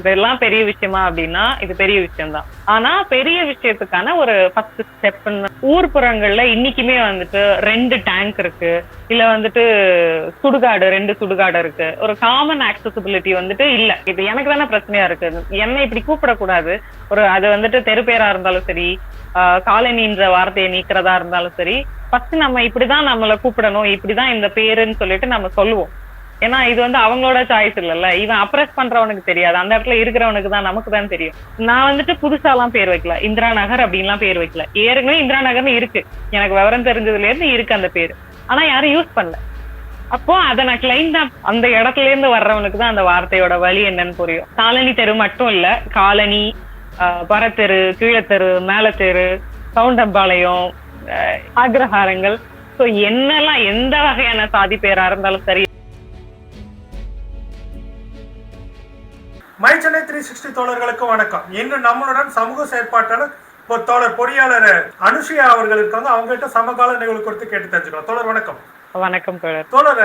இதெல்லாம் பெரிய விஷயமா அப்படின்னா இது பெரிய விஷயம்தான். ஆனா பெரிய விஷயத்துக்கான ஒரு ஃபர்ஸ்ட் ஸ்டெப் ஊர்புறங்கள்ல இன்னைக்குமே வந்துட்டு ரெண்டு டேங்க் இருக்கு. இல்ல வந்துட்டு சுடுகாடு ரெண்டு சுடுகாடு இருக்கு. ஒரு காமன் ஆக்சசிபிலிட்டி வந்துட்டு இல்ல. இது எனக்கு தானே பிரச்சனையா இருக்கு. என்னை இப்படி கூப்பிடக்கூடாது. ஒரு அது வந்துட்டு தெரு பேரா இருந்தாலும் சரி காலனின்ற வார்த்தையை நீக்கிறதா இருந்தாலும் சரி ஃபர்ஸ்ட் நம்ம இப்படிதான் நம்மளை கூப்பிடணும். இப்படிதான் இந்த பேருன்னு சொல்லிட்டு நம்ம சொல்லுவோம். ஏன்னா இது வந்து அவங்களோட சாய்ஸ் இல்லல்ல. இவன் அப்ரஸ் பண்றவனுக்கு தெரியாது. அந்த இடத்துல இருக்கிறவனுக்கு தான் நமக்கு தான் தெரியும். நான் வந்துட்டு புதுசாலாம் பேர் வைக்கல. இந்திரா நகர் அப்படின்லாம் பேர் வைக்கல. ஏற்கனவே இந்திரா நகர்னு இருக்கு. எனக்கு விவரம் தெரிஞ்சதுல இருந்து இருக்கு அந்த பேர். ஆனா யாரும் யூஸ் பண்ணல. அப்போ அதை நான் கிளைம் தான். அந்த இடத்துல இருந்து வர்றவனுக்கு தான் அந்த வார்த்தையோட வழி என்னன்னு புரியும். காலனி தெரு மட்டும் இல்ல. காலனி ஆஹ் பரத்தெரு கீழத்தெரு மேலத்தெரு சவுண்டம்பாளையம் அக்ரஹாரங்கள் ஸோ என்னெல்லாம் எந்த வகையான சாதி பேரா இருந்தாலும் சரி மை சென்னை த்ரீ சிக்ஸ்டி தோழர்களுக்கு வணக்கம். இன்று நம்மளுடன் சமூக செயற்பாட்டாளர் தோழர் பொறியாளர் அனுஷியா அவர்கள் இருக்காங்க அவங்ககிட்ட சமகால நிகழ்வு குறித்து கேட்டு தெரிஞ்சுக்கலாம். தோழர் வணக்கம். வணக்கம் தோழர். தோழர்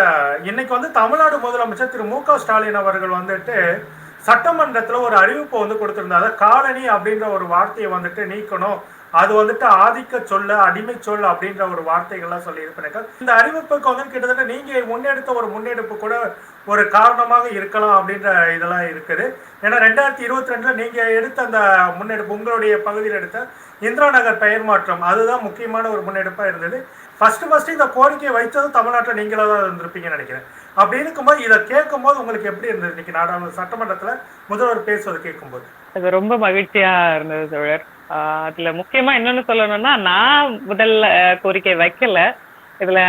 இன்னைக்கு வந்து தமிழ்நாடு முதலமைச்சர் திரு மு க ஸ்டாலின் அவர்கள் வந்துட்டு சட்டமன்றத்துல ஒரு அறிவிப்பு வந்து கொடுத்திருந்தாங்க காலனி அப்படின்ற ஒரு வார்த்தையை வந்துட்டு நீக்கணும். அது வந்துட்டு ஆதிக்க சொல்ல அடிமை சொல் அப்படின்ற ஒரு வார்த்தைகள்லாம் சொல்லி இருப்பினாங்க இந்த அறிவிப்புக்கு வந்து கிட்டத்தட்ட நீங்க முன்னெடுத்த ஒரு முன்னெடுப்பு கூட ஒரு காரணமாக இருக்கலாம் அப்படின்ற இதெல்லாம் இருக்குது. ஏன்னா ரெண்டாயிரத்தி இருபத்தி ரெண்டுல நீங்க எடுத்த அந்த முன்னெடுப்பு உங்களுடைய பகுதியில் எடுத்த இந்திரா நகர் பெயர் மாற்றம் அதுதான் முக்கியமான ஒரு முன்னெடுப்பா இருந்தது. ஃபர்ஸ்ட் ஃபர்ஸ்ட் இந்த கோரிக்கையை வைத்தது தமிழ்நாட்டில் நீங்களாக தான் இருந்திருப்பீங்கன்னு நினைக்கிறேன். அப்படி இருக்கும்போது இதை கேட்கும்போது உங்களுக்கு எப்படி இருந்தது? இன்னைக்கு நாடாளுமன்ற சட்டமன்றத்துல முதல்வர் பேசுவது கேட்கும்போது. அது ரொம்ப மகிழ்ச்சியா இருந்தது தோழர். அதுல முக்கியமா என்னன்னு சொல்லணும்னா நான் முதல்ல கோரிக்கை வைக்கல. இதுல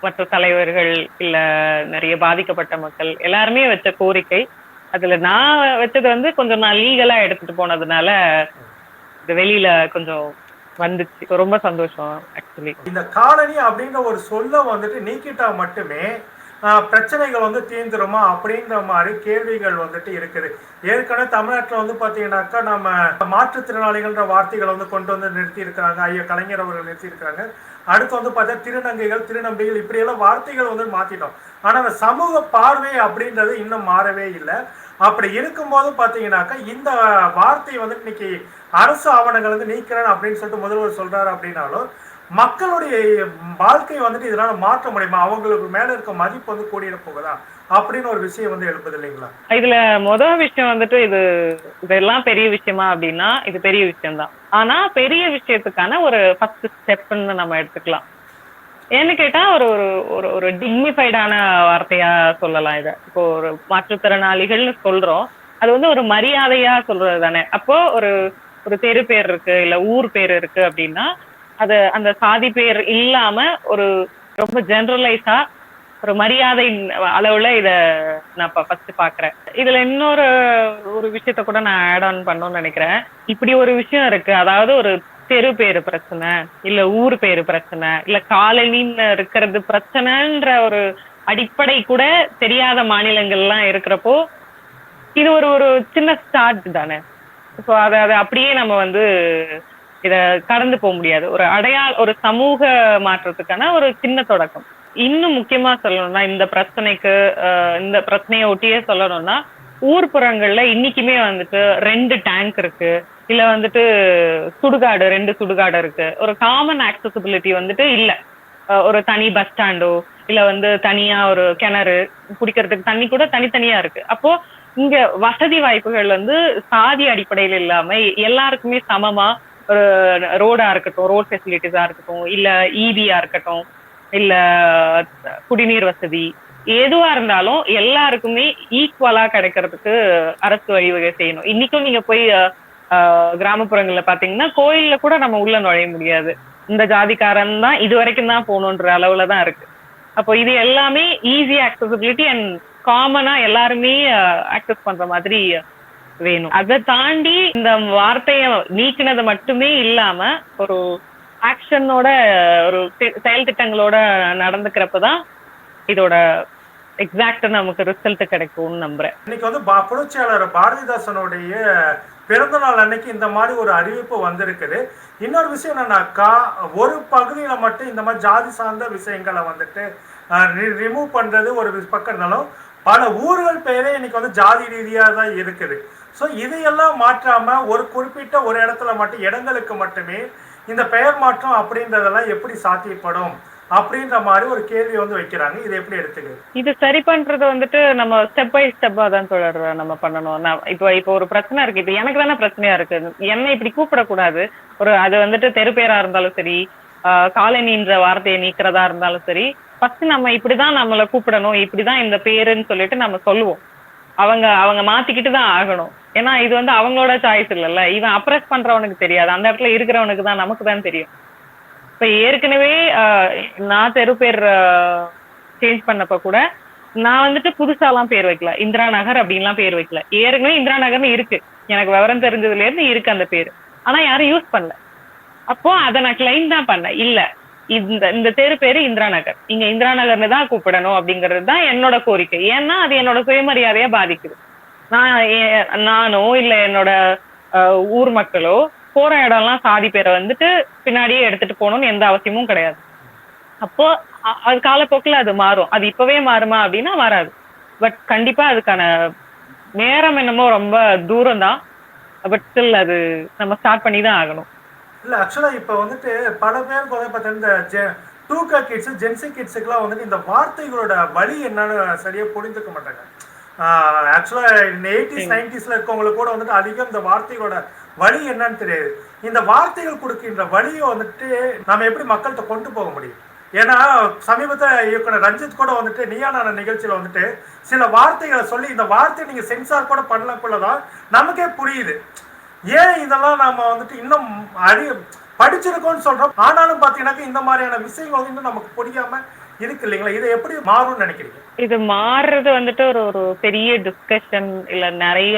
மற்ற தலைவர்கள் இல்ல நிறைய பாதிக்கப்பட்ட மக்கள் எல்லாருமே வச்ச கோரிக்கை. அதுல நான் வச்சது வந்து கொஞ்சம் நான் லீகலா எடுத்துட்டு போனதுனால இது வெளியில கொஞ்சம் வந்துச்சு. ரொம்ப சந்தோஷம் ஆக்சுவலி. இந்த காலனி அப்படிங்கிற ஒரு சொல்ல வந்துட்டு நீக்கிட்டா மட்டுமே பிரச்சனைகள் வந்து தீந்துருமா அப்படின்ற மாதிரி கேள்விகள் வந்துட்டு இருக்குது. ஏற்கனவே தமிழ்நாட்டில் வந்து பார்த்தீங்கன்னாக்கா நம்ம மாற்றுத்திறனாளிகள்ன்ற வார்த்தைகளை வந்து கொண்டு வந்து நிறுத்தி இருக்கிறாங்க ஐயா கலைஞர் அவர்கள் நிறுத்தி இருக்கிறாங்க அடுத்து வந்து பார்த்தா திருநங்கைகள் திருநம்பிகள் இப்படியெல்லாம் வார்த்தைகள் வந்து மாற்றிட்டோம் ஆனால் அந்த சமூக பார்வை அப்படின்றது இன்னும் மாறவே இல்லை. அப்படி இருக்கும்போது பார்த்தீங்கன்னாக்கா இந்த வார்த்தை வந்து இன்னைக்கு அரசு ஆவணங்கள் வந்து நீக்கிறேன் அப்படின்னு சொல்லிட்டு முதல்வர் சொல்கிறாரு அப்படின்னாலும் மக்களுடைய வாழ்க்கையை வந்துட்டு இதனால மாற்ற முடியுமா? அவங்களுக்கு மேல இருக்க மதிப்பு வந்து கூடிட போகுதா? அப்படின்னு ஒரு விஷயம் வந்து எழுப்புது இல்லைங்களா? இதுல முதல் விஷயம் வந்துட்டு இது இதெல்லாம் பெரிய விஷயமா அப்படின்னா இது பெரிய விஷயம்தான். ஆனா பெரிய விஷயத்துக்கான ஒரு ஃபர்ஸ்ட் ஸ்டெப்னு நம்ம எடுத்துக்கலாம். ஏன்னு கேட்டா ஒரு ஒரு ஒரு ஒரு டிக்னிஃபைடான வார்த்தையா சொல்லலாம் இதை. இப்போ ஒரு மாற்றுத்திறனாளிகள்னு சொல்றோம். அது வந்து ஒரு மரியாதையா சொல்றது தானே அப்போ ஒரு ஒரு தெரு பேர் இருக்கு இல்ல ஊர் பேர் இருக்கு அப்படின்னா அது அந்த சாதி பேர் இல்லாம ஒரு ரொம்ப ஜெனரலைஸா ஒரு மரியாதை அளவுல இத நான் ஃபர்ஸ்ட் பாக்குறேன். இதுல இன்னொரு ஒரு விஷயத்த கூட நான் ஆட் ஆன் பண்ணணும்னு நினைக்கிறேன். இப்படி ஒரு விஷயம் இருக்கு. அதாவது ஒரு தெரு பேரு பிரச்சனை இல்ல ஊர் பேரு பிரச்சனை இல்ல காலனின்னு இருக்கிறது பிரச்சனைன்ற ஒரு அடிப்படை கூட தெரியாத மாநிலங்கள்லாம் இருக்கிறப்போ இது ஒரு ஒரு சின்ன ஸ்டார்ட் தானே. ஸோ அதை அதை அப்படியே நம்ம வந்து இத கடந்து போக முடியாது. ஒரு அடையாள ஒரு சமூக மாற்றத்துக்கான ஒரு சின்ன தொடக்கம். இன்னும் முக்கியமா சொல்லணும்னா இந்த பிரச்சனைக்கு இந்த பிரச்சனையை ஒட்டியே சொல்லணும்னா ஊர்புறங்கள்ல இன்னைக்குமே வந்துட்டு ரெண்டு டேங்க் இருக்கு. இல்ல வந்துட்டு சுடுகாடு ரெண்டு சுடுகாடு இருக்கு. ஒரு காமன் ஆக்சசிபிலிட்டி வந்துட்டு இல்ல. ஒரு தனி பஸ் ஸ்டாண்டோ இல்ல வந்து தனியா ஒரு கிணறு குடிக்கிறதுக்கு தண்ணி கூட தனித்தனியா இருக்கு. அப்போ இங்க வசதி வாய்ப்புகள் வந்து சாதி அடிப்படையில் இல்லாம எல்லாருக்குமே சமமா ரோடா இருக்கட்டும் ரோட் ஃபெசிலிட்டிஸா இருக்கட்டும் இல்ல ஈபியா இருக்கட்டும் இல்ல குடிநீர் வசதி எதுவா இருந்தாலும் எல்லாருக்குமே ஈக்குவலா கிடைக்கிறதுக்கு அரசு வழிவகை செய்யணும். இன்னைக்கும் நீங்க போய் கிராமப்புறங்கள்ல பாத்தீங்கன்னா கோயில்ல கூட நம்ம உள்ள நுழைய முடியாது. இந்த ஜாதிக்காரன் தான் இது வரைக்கும் தான் போகணுன்ற அளவுல தான் இருக்கு. அப்போ இது எல்லாமே ஈஸி ஆக்சசிபிலிட்டி அண்ட் காமனா எல்லாருமே ஆக்சஸ் பண்ற மாதிரி வேணும். அதை தாண்டி இந்த வார்த்தைய நீக்கினது மட்டுமே இல்லாம ஒரு ஆக்ஷனோட ஒரு செயல் திட்டங்களோட நடந்துக்கிறப்பதான் இதோட எக்ஸாக்ட் நமக்கு ரிசல்ட் கிடைக்கும்னு நம்புறேன். இன்னைக்கு வந்து பா- புரட்சியாளர் பாரதிதாசனுடைய பிறந்த நாள் அன்னைக்கு இந்த மாதிரி ஒரு அறிவிப்பு வந்திருக்குது. இன்னொரு விஷயம் என்னன்னாக்கா ஒரு பகுதியில மட்டும் இந்த மாதிரி ஜாதி சார்ந்த விஷயங்களை வந்துட்டு ரிமூவ் பண்றது ஒரு பக்கம் இருந்தாலும் பல ஊர்கள் பெயரே இன்னைக்கு வந்து ஜாதி ரீதியா தான் இருக்குது. ஸோ இதையெல்லாம் மாற்றாம ஒரு குறிப்பிட்ட ஒரு இடத்துல மட்டும் இடங்களுக்கு மட்டுமே இந்த பெயர் மாற்றம் அப்படின்றதெல்லாம் எப்படி சாத்தியப்படும் அப்படின்ற மாதிரி ஒரு கேள்வி வந்து வைக்கிறாங்க. இதை எப்படி எடுத்துக்கிறது? இது சரி பண்றது வந்துட்டு நம்ம ஸ்டெப் பை ஸ்டெப்பா தான் தொடர் நம்ம பண்ணணும். இப்போ இப்போ ஒரு பிரச்சனை இருக்கு. இப்போ எனக்கு தானே பிரச்சனையா இருக்கு. என்ன இப்படி கூப்பிடக்கூடாது. ஒரு அது வந்துட்டு தெரு பேரா இருந்தாலும் சரி காலனின்ற வார்த்தையை நீக்கிறதா இருந்தாலும் சரி ஃபர்ஸ்ட் நம்ம இப்படிதான் நம்மளை கூப்பிடணும் இப்படிதான் இந்த பேருன்னு சொல்லிட்டு நம்ம சொல்லுவோம். அவங்க அவங்க மாத்திக்கிட்டு தான் ஆகணும். ஏன்னா இது வந்து அவங்களோட சாய்ஸ் இல்லைல்ல. இவன் அப்ரஸ் பண்றவனுக்கு தெரியாது. அந்த இடத்துல இருக்கிறவனுக்கு தான் நமக்கு தான் தெரியும். இப்ப ஏற்கனவே ஆஹ், நான் தெரு பேர் சேஞ்ச் பண்ணப்ப கூட நான் வந்துட்டு புதுசாலாம் பேர் வைக்கல. இந்திரா நகர் அப்படின்லாம் பேர் வைக்கல. ஏற்கனவே இந்திரா நகர்னு இருக்கு. எனக்கு விவரம் தெரிஞ்சதுல இருந்து இருக்கு அந்த பேர். ஆனா யாரும் யூஸ் பண்ணல. அப்போ அதை நான் கிளைம் தான் பண்ணேன். இல்ல இந்த இந்த தெரு பேரு இந்திரா நகர் இங்க இந்திரா நகர்னு தான் கூப்பிடணும் அப்படிங்கிறது தான் என்னோட கோரிக்கை. ஏன்னா அது என்னோட சுயமரியாதைய பாதிக்குது. நான் நானோ இல்ல என்னோட அஹ், ஊர் மக்களோ போற இடம்லாம் சாதி பேரை வந்துட்டு பின்னாடியே எடுத்துட்டு போகணும்னு எந்த அவசியமும் கிடையாது. அப்போ அது காலப்போக்கில் அது மாறும். அது இப்பவே மாறுமா அப்படின்னா மாறாது பட் கண்டிப்பா அதுக்கான நேரம் என்னமோ ரொம்ப தூரம் தான் பட் ஸ்டில் அது நம்ம ஸ்டார்ட் பண்ணி தான் ஆகணும். இல்ல ஆக்சுவலா இப்ப வந்துட்டு பல பேருக்கு வந்து பார்த்தீங்கன்னா இந்த டூ கா கிட்ஸ் ஜென்சி கிட்ஸுக்குலாம் வந்துட்டு இந்த வார்த்தைகளோட வழி என்னன்னு சரியா புரிஞ்சுக்க மாட்டாங்க. ஆக்சுவலா இந்த எயிட்டிஸ் நைன்டிஸ்ல இருக்கவங்களுக்கு கூட வந்துட்டு அதிகம் இந்த வார்த்தைகளோட வழி என்னன்னு தெரியாது. இந்த வார்த்தைகள் கொடுக்கின்ற வழியை வந்துட்டு நம்ம எப்படி மக்கள்கிட்ட கொண்டு போக முடியும்? ஏன்னா சமீபத்தில் இயக்குனர் ரஞ்சித் கூட வந்துட்டு நீயானான நிகழ்ச்சியில வந்துட்டு சில வார்த்தைகளை சொல்லி இந்த வார்த்தையை நீங்க சென்சார் கூட பண்ணக்குள்ளதான் நமக்கே புரியுது. ஏன் இதெல்லாம் நாம வந்துட்டு இன்னும் அறி படிச்சிருக்கோம்னு சொல்றோம். ஆனாலும் பாத்தீங்கன்னாக்க இந்த மாதிரியான விஷயங்கள் வந்து இன்னும் நமக்கு புரியாம இருக்கு இல்லைங்களா? இதை எப்படி மாறும்னு நினைக்கிறீங்க? இது மாறுறது வந்துட்டு ஒரு ஒரு பெரிய டிஸ்கஷன் இல்ல நிறைய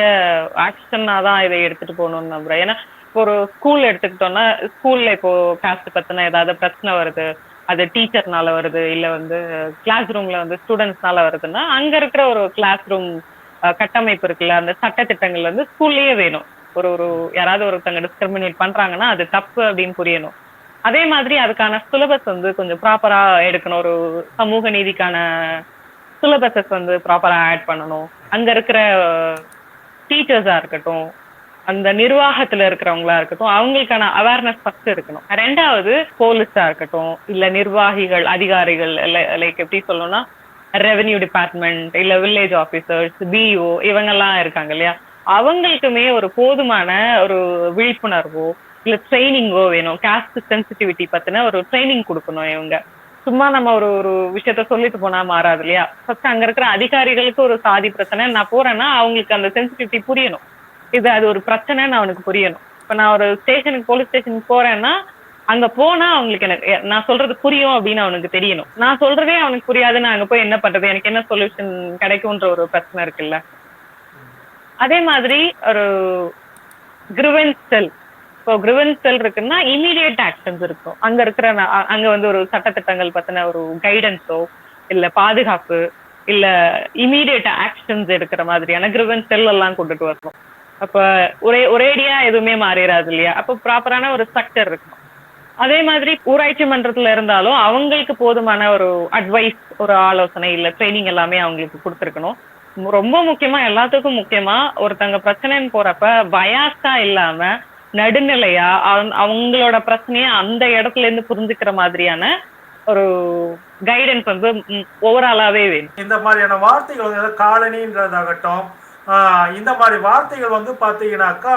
ஆக்ஷனா தான் இதை எடுத்துட்டு போகணும்னு நம்புறேன். ஏன்னா இப்போ ஒரு ஸ்கூல் எடுத்துக்கிட்டோம்னா ஸ்கூல்ல இப்போ காஸ்ட் பத்தின ஏதாவது பிரச்சனை வருது அது டீச்சர்னால வருது இல்ல வந்து கிளாஸ் ரூம்ல வந்து ஸ்டூடெண்ட்ஸ்னால வருதுன்னா அங்க இருக்கிற ஒரு கிளாஸ் ரூம் கட்டமைப்பு இருக்குல்ல அந்த சட்டத்திட்டங்கள் வந்து ஸ்கூல்லயே வேணும். ஒரு ஒரு யாராவது ஒருத்தங்க டிஸ்கிரிமினேட் பண்றாங்கன்னா அது தப்பு அப்படின்னு புரியணும். அதே மாதிரி அதுக்கான சிலபஸ் வந்து கொஞ்சம் ப்ராப்பரா எடுக்கணும். ஒரு சமூக நீதிக்கான சிலபஸஸ் வந்து ப்ராப்பரா ஆட் பண்ணணும். அங்க இருக்கிற டீச்சர்ஸா இருக்கட்டும் அந்த நிர்வாகத்துல இருக்கிறவங்களா இருக்கட்டும் அவங்களுக்கான அவேர்னஸ் ஃபர்ஸ்ட் இருக்கணும் ரெண்டாவது போலீஸா இருக்கட்டும் இல்ல நிர்வாகிகள் அதிகாரிகள் லைக் எப்படி சொல்லணும்னா ரெவென்யூ டிபார்ட்மெண்ட் இல்ல வில்லேஜ் ஆபீசர்ஸ் பிஓ இவங்கெல்லாம் இருக்காங்க இல்லையா? அவங்களுக்குமே ஒரு போதுமான ஒரு விழிப்புணர்வோ இல்ல ட்ரைனிங்கோ வேணும். காஸ்ட் சென்சிட்டிவிட்டி பத்தின ஒரு ட்ரைனிங் கொடுக்கணும் இவங்க. சும்மா நம்ம ஒரு ஒரு விஷயத்த சொல்லிட்டு போனா மாறாது இல்லையா? ஃபர்ஸ்ட் அங்க இருக்கிற அதிகாரிகளுக்கு ஒரு சாதி பிரச்சனை. நான் போறேன்னா அவங்களுக்கு அந்த சென்சிட்டிவிட்டி புரியணும். இது அது ஒரு பிரச்சனைன்னு அவனுக்கு புரியணும். இப்ப நான் ஒரு ஸ்டேஷனுக்கு போலீஸ் ஸ்டேஷனுக்கு போறேன்னா அங்க போனா அவங்களுக்கு எனக்கு நான் சொல்றது புரியும் அப்படின்னு அவனுக்கு தெரியணும். நான் சொல்றதே அவனுக்கு புரியாதுன்னு அங்க போய் என்ன பண்றது? எனக்கு என்ன சொல்யூஷன் கிடைக்கும்ன்ற ஒரு பிரச்சனை இருக்குல்ல? அதே மாதிரி ஒரு கிரிவன்ஸ் செல் இப்போ கிரிவன்ஸ் செல் இருக்குன்னா இமீடியட் ஆக்ஷன்ஸ் இருக்கும். அங்க இருக்கிற அங்க வந்து ஒரு சட்டத்திட்டங்கள் பத்தின ஒரு கைடன்ஸோ இல்ல பாதுகாப்பு இல்ல இமீடியட் ஆக்ஷன்ஸ் எடுக்கிற மாதிரியான கிரிவன்ஸ் செல் எல்லாம் கொண்டுட்டு வரணும். அப்ப ஒரே ஒரேடியா எதுவுமே மாறிடாது இல்லையா? அப்போ ப்ராப்பரான ஒரு ஸ்ட்ரக்சர் இருக்கும் அதே மாதிரி ஊராட்சி மன்றத்துல இருந்தாலும் அவங்களுக்கு போதுமான ஒரு அட்வைஸ் ஒரு ஆலோசனை இல்ல ட்ரைனிங் எல்லாமே அவங்களுக்கு கொடுத்துருக்கணும். ரொம்ப முக்கியமா எல்லாத்துக்கும் முக்கியமா ஒருத்தங்க பிரச்சனைன்னு போறப்ப பயாஸா இல்லாம நடுநிலையா அவங்களோட பிரச்சனைய அந்த இடத்துல இருந்து புரிஞ்சுக்கிற மாதிரியான ஒரு கைடன்ஸ் வந்து ஓவராலாவே வேணும். இந்த மாதிரியான வார்த்தைகள் வந்து காலனின்றதாகட்டும் ஆஹ் இந்த மாதிரி வார்த்தைகள் வந்து பாத்தீங்கன்னாக்கா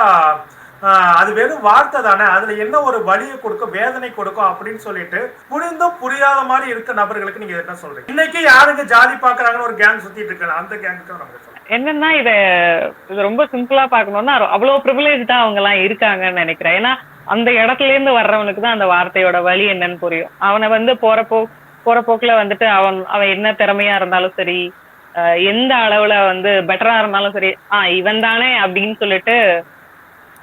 அது வெறும் வார்த்தை தானே. அதுல என்ன ஒரு வலியை கொடுக்கும் வேதனை கொடுக்கும் அப்படின்னு சொல்லிட்டு புரிந்தும் புரியாத மாதிரி இருக்க நபர்களுக்கு நீங்க என்ன சொல்றீங்க? இன்னைக்கு யாருங்க ஜாதி பாக்குறாங்கன்னு ஒரு கேங் சுத்திட்டு இருக்காங்க. அந்த கேங்குக்கு நம்ம என்னன்னா இத இது ரொம்ப சிம்பிளா பாக்கணும்னா அவ்வளவு ப்ரிவிலேஜ்டா அவங்க எல்லாம் இருக்காங்கன்னு நினைக்கிறேன். ஏன்னா அந்த இடத்துல இருந்து வர்றவனுக்கு தான் அந்த வார்த்தையோட வழி என்னன்னு புரியும். அவனை வந்து போறப்போ போற போக்குல வந்துட்டு அவன் அவன் என்ன திறமையா இருந்தாலும் சரி எந்த அளவுல வந்து பெட்டரா இருந்தாலும் சரி ஆஹ் இவன் தானே அப்படின்னு சொல்லிட்டு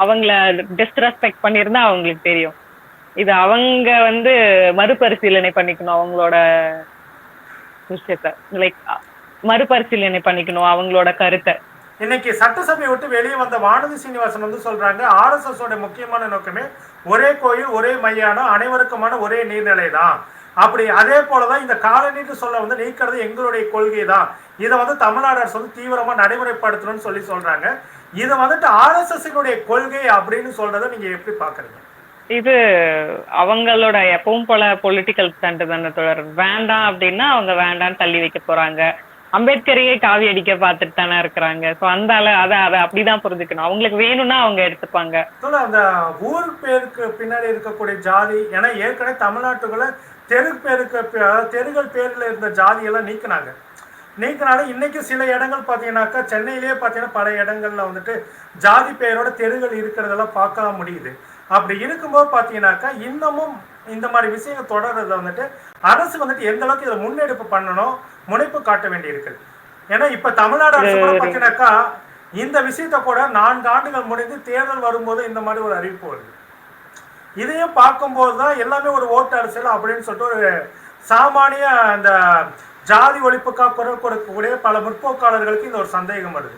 அவங்கள டிஸ்ரெஸ்பெக்ட் பண்ணியிருந்தா அவங்களுக்கு தெரியும். இது அவங்க வந்து மறுபரிசீலனை பண்ணிக்கணும் அவங்களோட விஷயத்த. லைக் மறுபரிசீலனை பண்ணிக்கணும் அவங்களோட கருத்தை. இன்னைக்கு சட்டசபை விட்டு வெளியே வந்த வானதி சீனிவாசன் வந்து சொல்றாங்க ஆர்எஸ்எஸ் ஓட முக்கியமான நோக்கமே ஒரே கோயில் ஒரே மையானம் அனைவருக்குமான ஒரே நீர்நிலை தான் அப்படி அதே போலதான் இந்த காலனின்னு சொல்ல வந்து நீக்கிறது எங்களுடைய கொள்கை தான் இதை வந்து தமிழ்நாடு அரசு வந்து தீவிரமா நடைமுறைப்படுத்தணும்னு சொல்லி சொல்றாங்க. இதை வந்துட்டு ஆர்எஸ்எஸ்னுடைய கொள்கை அப்படின்னு சொல்றதை நீங்க எப்படி பாக்குறீங்க இது அவங்களோட எப்பவும் போல பொலிட்டிக்கல் ஸ்டண்ட் தானே தொடர் வேண்டாம் அப்படின்னா அவங்க வேண்டாம்னு தள்ளி வைக்க போறாங்க. அம்பேத்கரையே காவி அடிக்க பார்த்துட்டு தானே இருக்கிறாங்க. ஸோ அந்த அதை அதை அப்படிதான் புரிஞ்சுக்கணும். அவங்களுக்கு வேணும்னா அவங்க எடுத்துப்பாங்க. அந்த ஊர் பேருக்கு பின்னாடி இருக்கக்கூடிய ஜாதி ஏன்னா ஏற்கனவே தமிழ்நாட்டுக்குள்ள தெரு பேருக்கு தெருகள் பேர்ல இருந்த ஜாதியெல்லாம் நீக்கினாங்க. நீக்கினாலும் இன்னைக்கு சில இடங்கள் பார்த்தீங்கன்னாக்கா சென்னையிலேயே பார்த்தீங்கன்னா பல இடங்கள்ல வந்துட்டு ஜாதி பெயரோட தெருகள் இருக்கிறதெல்லாம் பார்க்க முடியுது. அப்படி இருக்கும்போது பார்த்தீங்கன்னாக்கா இன்னமும் இந்த மாதிரி விஷயங்கள் தொடர்றத வந்துட்டு அரசு வந்துட்டு எந்த அளவுக்கு இதில் முன்னெடுப்பு பண்ணணும் முனைப்பு காட்ட வேண்டி இருக்குது ஏன்னா இப்ப தமிழ்நாடு அரசு கூட பார்த்தீங்கன்னாக்கா இந்த விஷயத்த கூட நான்கு ஆண்டுகள் முடிந்து தேர்தல் வரும்போது இந்த மாதிரி ஒரு அறிவிப்பு வருது. இதையும் பார்க்கும்போது தான் எல்லாமே ஒரு ஓட்டு அரசியல் அப்படின்னு சொல்லிட்டு ஒரு சாமானிய அந்த ஜாதி ஒழிப்புக்காக குரல் கொடுக்கக்கூடிய பல முற்போக்காளர்களுக்கு இந்த ஒரு சந்தேகம் வருது.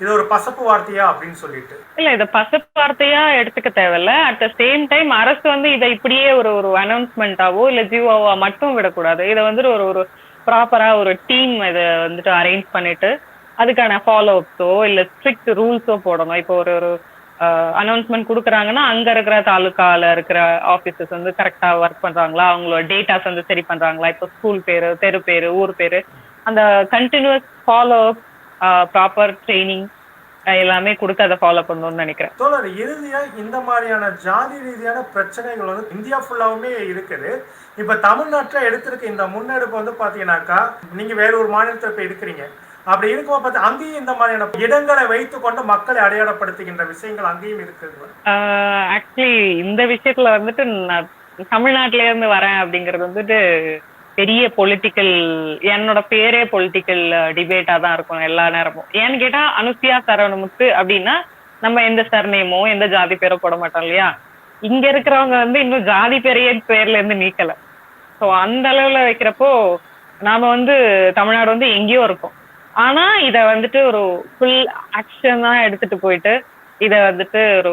இது ஒரு பசப்பு வார்த்தையா அப்படின்னு சொல்லிட்டு. இல்ல இத பசப்பு வார்த்தையா எடுத்துக்க தேவையில்ல. அட் த சேம் டைம் அரசு வந்து இதை இப்படியே ஒரு ஒரு அனௌன்ஸ்மெண்ட்டாவோ இல்ல ஜியோவா மட்டும் விடக்கூடாது. இதை வந்துட்டு ஒரு ஒரு ப்ராப்பரா ஒரு டீம் இதை வந்துட்டு அரேஞ்ச் பண்ணிட்டு அதுக்கான ஃபாலோ அப்ஸோ இல்ல ஸ்ட்ரிக்ட் ரூல்ஸோ போடணும். இப்போ ஒரு ஒரு அனௌன்ஸ்மெண்ட் கொடுக்குறாங்கன்னா அங்க இருக்கிற தாலுக்கால இருக்கிற ஆஃபீஸர்ஸ் வந்து கரெக்டா ஒர்க் பண்றாங்களா? அவங்களோட டேட்டாஸ் வந்து சரி பண்றாங்களா? இப்போ ஸ்கூல் பேரு தெரு பேரு ஊர் பேரு. அந்த continuous follow up proper training எல்லாமே கொடுத்து அதை ஃபாலோ பண்ணணும்னு நினைக்கிறேன். தோழர் இறுதியா இந்த மாதிரியான ஜாதி ரீதியான பிரச்சனைகள் வந்து இந்தியா ஃபுல்லாவுமே இருக்குது. இப்ப தமிழ்நாட்டுல எடுத்திருக்க இந்த முன்னெடுப்பு வந்து பாத்தீங்கன்னாக்கா நீங்க வேற ஒரு மாநிலத்தை இப்ப இருக்கிறீங்க. அப்படி இருக்கும் பார்த்து அங்கேயும் இந்த மாதிரியான இடங்களை வைத்து கொண்டு மக்களை அடையாளப்படுத்துகின்ற விஷயங்கள் அங்கேயும் இருக்குது ஆக்சுவலி இந்த விஷயத்துல வந்துட்டு நான் தமிழ்நாட்டுல இருந்து வரேன் அப்படிங்கிறது வந்துட்டு பெரிய பொலிட்டிக்கல் என்னோட பேரே பொலிட்டிக்கல் டிபேட்டா தான் இருக்கும் எல்லா நேரமும். ஏன்னு கேட்டா அனுசியா சரவணமுத்து அப்படின்னா நம்ம எந்த சர்நேமோ எந்த ஜாதி பேரோ போட மாட்டோம் இல்லையா? இங்க இருக்கிறவங்க வந்து இன்னும் ஜாதி பேரையே பேர்ல இருந்து நீக்கல. ஸோ அந்த அளவுல வைக்கிறப்போ நாம வந்து தமிழ்நாடு வந்து எங்கேயோ இருக்கோம். ஆனா இத வந்துட்டு ஒரு ஃபுல் ஆக்ஷனா எடுத்துட்டு போயிட்டு இத வந்துட்டு ஒரு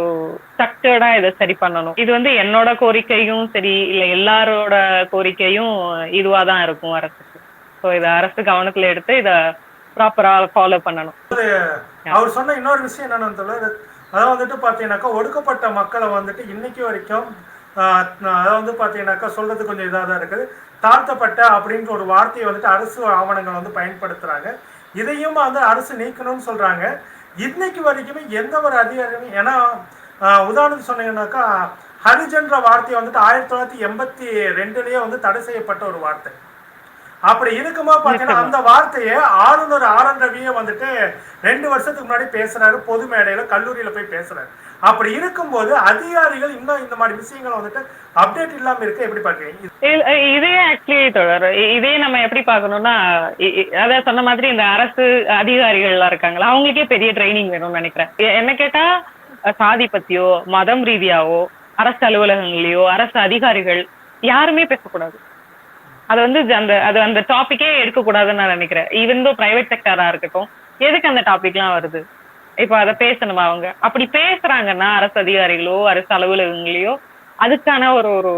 ஸ்ட்ரக்சர்டா இதை சரி பண்ணணும். இது வந்து என்னோட கோரிக்கையும் சரி இல்ல எல்லாரோட கோரிக்கையும் இதுவா தான் இருக்கும் அரசுக்கு. ஸோ இதை அரசு கவனத்துல எடுத்து இத ப்ராப்பரா ஃபாலோ பண்ணணும். அவர் சொன்ன இன்னொரு விஷயம் என்னன்னு அதாவது வந்துட்டு பார்த்தீங்கன்னாக்கா ஒடுக்கப்பட்ட மக்களை வந்துட்டு இன்னைக்கு வரைக்கும் அதாவது வந்து பார்த்தீங்கன்னாக்கா சொல்றது கொஞ்சம் இதாக தான் இருக்குது. தாழ்த்தப்பட்ட அப்படின்ற ஒரு வார்த்தையை வந்துட்டு அரசு ஆவணங்கள் வந்து பயன்படுத்துறாங்க. இதையும் வந்து அரசு நீக்கணும்னு சொல்றாங்க. இன்னைக்கு வரைக்குமே எந்த ஒரு அதிகாரியும் ஏன்னா உதாரணத்துக்கு சொன்னீங்கன்னாக்கா ஹரிஜன்ற வார்த்தையை வந்துட்டு ஆயிரத்தி தொள்ளாயிரத்தி எண்பத்தி ரெண்டுலயே வந்து தடை செய்யப்பட்ட ஒரு வார்த்தை. அப்படி இருக்கும்போது பாத்தீங்கன்னா அந்த வார்த்தையை ஆளுநர் ஆர் என் ரவியே வந்துட்டு ரெண்டு வருஷத்துக்கு முன்னாடி பேசுறாரு பொது மேடையில கல்லூரியில போய் பேசுறாரு அப்படி இருக்கும்போது அதிகாரிகள் இன்னும் இந்த மாதிரி விஷயங்களை வந்துட்டு அப்டேட் இல்லாம இருக்க எப்படி பாக்குறீங்க இது- ஆக்சுவலி தொடர் இதே நம்ம எப்படி இ- அதான் சொன்ன மாதிரி இந்த அரசு அதிகாரிகள்லாம் இருக்காங்களா அவங்களுக்கே பெரிய ட்ரைனிங் வேணும்னு நினைக்கிறேன். என்ன கேட்டா சாதி பத்தியோ மதம் ரீதியாவோ அரசு அலுவலகங்களையோ அரசு அதிகாரிகள் யாருமே பேசக்கூடாது. அது வந்து அந்த அது அந்த டாபிக்கே எடுக்கக்கூடாதுன்னு நான் நினைக்கிறேன். ஈவன் தோ பிரைவேட் செக்டரா இருக்கட்டும் எதுக்கு அந்த டாபிக்லாம் வருது? இப்போ அதை பேசணுமா அவங்க? அப்படி பேசுறாங்கன்னா அரசு அதிகாரிகளோ அரசு அலுவலகங்களையோ அதுக்கான ஒரு ஒரு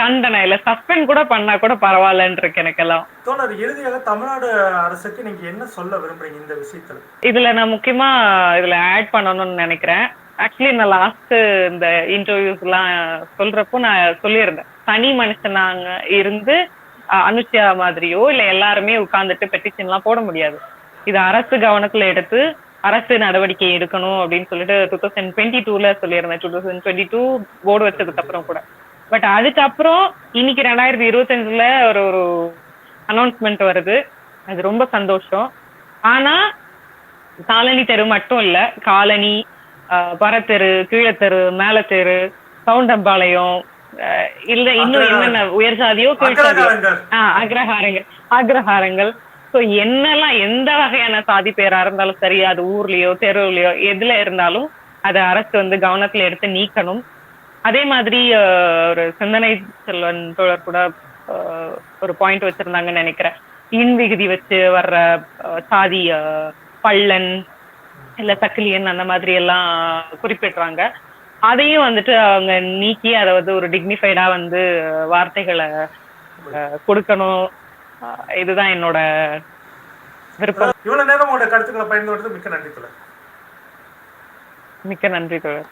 தண்டனை இல்ல சஸ்பெண்ட் கூட பண்ணா கூட பரவாயில்லன்னு இருக்கு எனக்கெல்லாம். தோழர் இறுதியாக தமிழ்நாடு அரசுக்கு நீங்க என்ன சொல்ல விரும்புறீங்க இந்த விஷயத்துல? இதுல நான் முக்கியமா இதுல ஆட் பண்ணணும்னு நினைக்கிறேன். ஆக்சுவலி நான் லாஸ்ட் இந்த இன்டர்வியூஸ் எல்லாம் சொல்றப்போ நான் சொல்லியிருந்தேன். தனி மனுஷனாங்க இருந்து அனுஷ்யா மாதிரியோ இல்ல எல்லாருமே உட்கார்ந்துட்டு பெட்டிஷன் எல்லாம் போட முடியாது. இது அரசு கவனத்துல எடுத்து அரசு நடவடிக்கை எடுக்கணும் அப்படின்னு சொல்லிட்டு டூ தௌசண்ட் டுவெண்ட்டி டூல சொல்லியிருந்தேன். Two thousand twenty two board வச்சதுக்கு அப்புறம் கூட. பட் அதுக்கப்புறம் இன்னைக்கு ரெண்டாயிரத்தி இருபத்தஞ்சுல ஒரு ஒரு அனௌன்ஸ்மெண்ட் வருது. அது ரொம்ப சந்தோஷம். ஆனா காலனி தெரு மட்டும் இல்ல காலனி பரத்தெரு கீழத்தெரு மேலத்தெரு சவுண்டம்பாளையம் ஆஹ் இல்ல இன்னும் என்னென்ன உயர் சாதியோ கீழ் சாதியோ. அக்ரகாரங்கள் ஆஹ் அக்ரஹாரங்கள். அக்ரஹாரங்கள். ஸோ என்னெல்லாம் எந்த வகையான சாதி பேரா இருந்தாலும் சரி அது ஊர்லயோ தெருவுலயோ எதுல இருந்தாலும் அதை அரசு வந்து கவனத்துல எடுத்து நீக்கணும். அதே மாதிரி ஒரு சிந்தனை செல்வன் தோழர் கூட ஒரு பாயிண்ட் வச்சிருந்தாங்கன்னு நினைக்கிறேன். இன் விகுதி வச்சு வர்ற சாதி பள்ளன் இல்ல தக்கிலியன் அந்த மாதிரி எல்லாம் குறிப்பிடுறாங்க. அதையும் வந்துட்டு அவங்க நீக்கி அதை வந்து ஒரு டிக்னிஃபைடா வந்து வார்த்தைகளை கொடுக்கணும். இதுதான் என்னோட விருப்பம். இவ்வளவு நேரம் உங்களோட கருத்துக்களை பயன்படுத்தி மிக்க நன்றி தோழர். மிக்க நன்றி தோழர்.